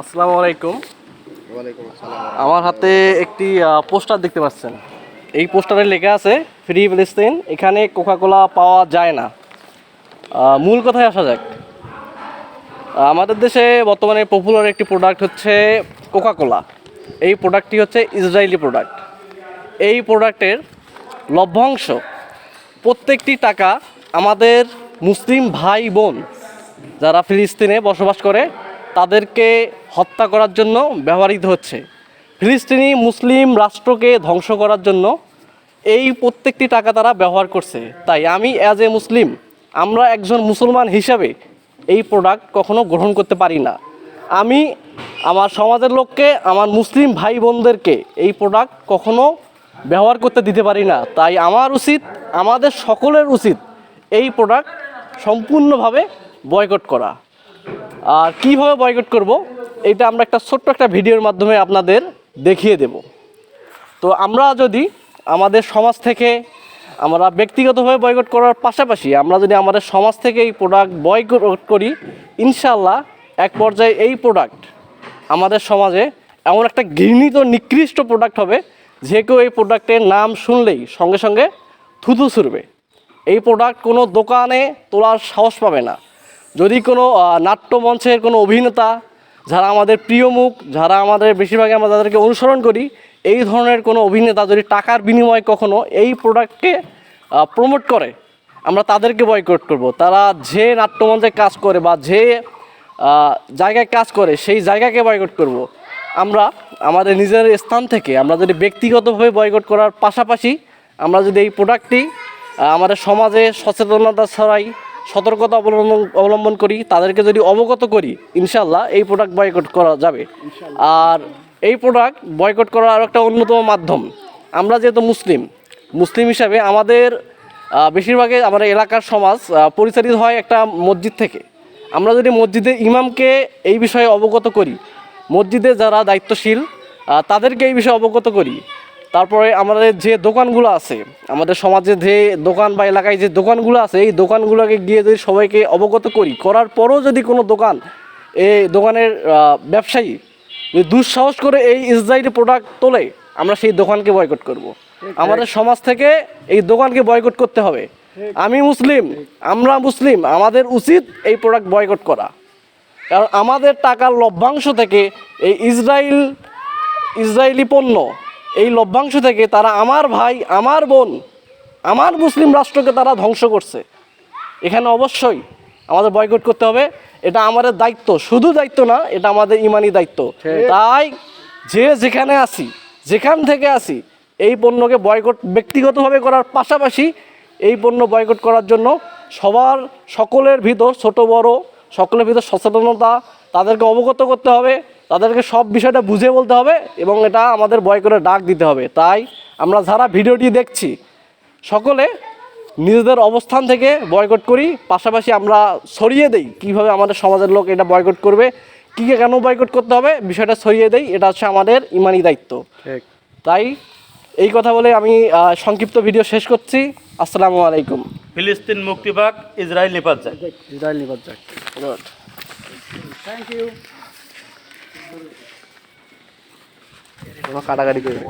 আসসালামু আলাইকুম। ওয়ালাইকুম আমার হাতে একটি পোস্টার দেখতে পাচ্ছেন। এই পোস্টারে লেখা আছে ফ্রি ফিলিস্তিন এখানে কোকাকোলা পাওয়া যায় না। মূল কথায় আসা যাক। আমাদের দেশে বর্তমানে পপুলার একটি প্রোডাক্ট হচ্ছে কোকাকোলা। এই প্রোডাক্টটি হচ্ছে ইসরায়েলি প্রোডাক্ট এই প্রোডাক্টের লভ্যাংশ প্রত্যেকটি টাকা আমাদের মুসলিম ভাই বোন যারা ফিলিস্তিনে বসবাস করে তাদেরকে হত্যা করার জন্য ব্যবহৃত হচ্ছে। ফিলিস্তিনি মুসলিম রাষ্ট্রকে ধ্বংস করার জন্য এই প্রত্যেকটি টাকা তারা ব্যবহার করছে। তাই আমি অ্যাজ এ মুসলিম আমরা একজন মুসলমান হিসাবে এই প্রোডাক্ট কখনো গ্রহণ করতে পারি না। আমি আমার সমাজের লোককে, আমার মুসলিম ভাই বোনদেরকে এই প্রোডাক্ট কখনো ব্যবহার করতে দিতে পারি না। তাই আমার উচিত, আমাদের সকলের উচিত এই প্রোডাক্ট সম্পূর্ণভাবে বয়কট করা। আর কীভাবে বয়কট করব, এটা আমরা একটা ছোট্ট একটা ভিডিওর মাধ্যমে আপনাদের দেখিয়ে দেব। তো আমরা যদি আমাদের সমাজ থেকে আমরা ব্যক্তিগতভাবে বয়কট করার পাশাপাশি আমরা যদি আমাদের সমাজ থেকে এই প্রোডাক্ট বয়কট করি ইনশাল্লাহ এক পর্যায়ে এই প্রোডাক্ট আমাদের সমাজে এমন একটা ঘৃণিত, নিকৃষ্ট প্রোডাক্ট হবে, যে কেউ এই প্রোডাক্টের নাম শুনলেই সঙ্গে সঙ্গে থুতু ছুড়বে। এই প্রোডাক্ট কোনো দোকানে তোলার সাহস পাবে না। যদি কোনো নাট্যমঞ্চের কোনো অভিনেতা যারা আমাদের প্রিয় মুখ, যারা আমাদের বেশিরভাগ আমরা যাদেরকে অনুসরণ করি, এই ধরনের কোনো অভিনেতা যদি টাকার বিনিময়ে কখনো এই প্রোডাক্টকে প্রমোট করে, আমরা তাদেরকে বয়কট করব। তারা যে নাট্যমঞ্চে কাজ করে বা যে জায়গায় কাজ করে, সেই জায়গাকে বয়কট করব। আমরা আমাদের নিজের স্থান থেকে, আমরা যদি ব্যক্তিগতভাবে বয়কট করার পাশাপাশি আমরা যদি এই প্রোডাক্টটি আমাদের সমাজে সচেতনতা ছড়াই সতর্কতা অবলম্বন অবলম্বন করি, তাদেরকে যদি অবগত করি, ইনশাল্লাহ এই প্রোডাক্ট বয়কট করা যাবে। আর এই প্রোডাক্ট বয়কট করার আরও একটা অন্যতম মাধ্যম। আমরা যেহেতু মুসলিম মুসলিম হিসাবে আমাদের বেশিরভাগে আমাদের এলাকার সমাজ পরিচালিত হয় একটা মসজিদ থেকে। আমরা যদি মসজিদে ইমামকে এই বিষয়ে অবগত করি, মসজিদে যারা দায়িত্বশীল তাদেরকে এই বিষয়ে অবগত করি তারপরে আমাদের যে দোকানগুলো আছে আমাদের সমাজে যে দোকান বা এলাকায় যে দোকানগুলো আছে এই দোকানগুলোকে গিয়ে যদি সবাইকে অবগত করি করার পরও যদি কোনো দোকান এই দোকানের ব্যবসায়ী যদি দুঃসাহস করে এই ইসরায়েলি প্রোডাক্ট তোলে আমরা সেই দোকানকে বয়কট করব। আমাদের সমাজ থেকে এই দোকানকে বয়কট করতে হবে। আমি মুসলিম আমরা মুসলিম আমাদের উচিত এই প্রোডাক্ট বয়কট করা। কারণ আমাদের টাকার লভ্যাংশ থেকে এই ইসরায়েল ইসরায়েলি পণ্য এই লভ্যাংশ থেকে তারা আমার ভাই আমার বোন আমার মুসলিম রাষ্ট্রকে তারা ধ্বংস করছে। এখানে অবশ্যই আমাদের বয়কট করতে হবে। এটা আমাদের দায়িত্ব। শুধু দায়িত্ব না এটা আমাদের ইমানি দায়িত্ব। তাই যে যেখানে আসি যেখান থেকে আসি এই পণ্যকে বয়কট ব্যক্তিগতভাবে করার পাশাপাশি এই পণ্য বয়কট করার জন্য সবার সকলের ভিতর ছোট বড় সকলের ভিতর সচেতনতা তাদেরকে অবগত করতে হবে। তাদেরকে সব বিষয়টা বুঝে বলতে হবে এবং এটা আমাদের বয় করে ডাক দিতে হবে। তাই আমরা যারা ভিডিওটি দেখছি সকলে নিজেদের অবস্থান থেকে বয়কট করি। পাশাপাশি আমরা ছড়িয়ে দেই কীভাবে আমাদের সমাজের লোক এটা বয়কট করবে কী কেন বয়কট করতে হবে বিষয়টা ছড়িয়ে দেই এটা হচ্ছে আমাদের ইমানি দায়িত্ব। তাই এই কথা বলে আমি সংক্ষিপ্ত ভিডিও শেষ করছি। আসসালামু আলাইকুম। ফিলিস্তিন মুক্তি পাক ইসরায়েল নিপাত যায় ইসরায়েল নিবাদ যাক। থ্যাংক ইউ কাটাকাটি করবে